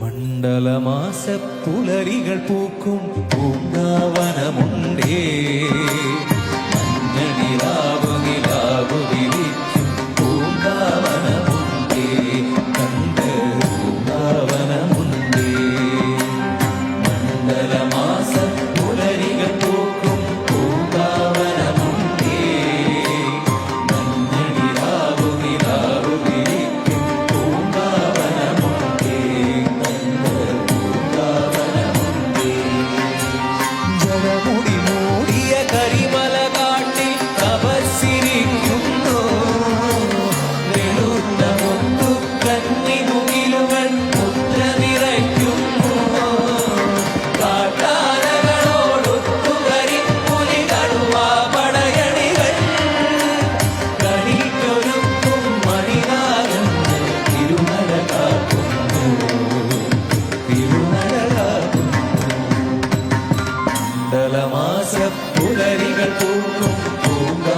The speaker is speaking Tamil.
மண்டல மாச புலரிகள் பூக்கும் பூங்காவனமுண்டே. மண்டலமாச புலரிகள் பூக்கும் பூங்கா.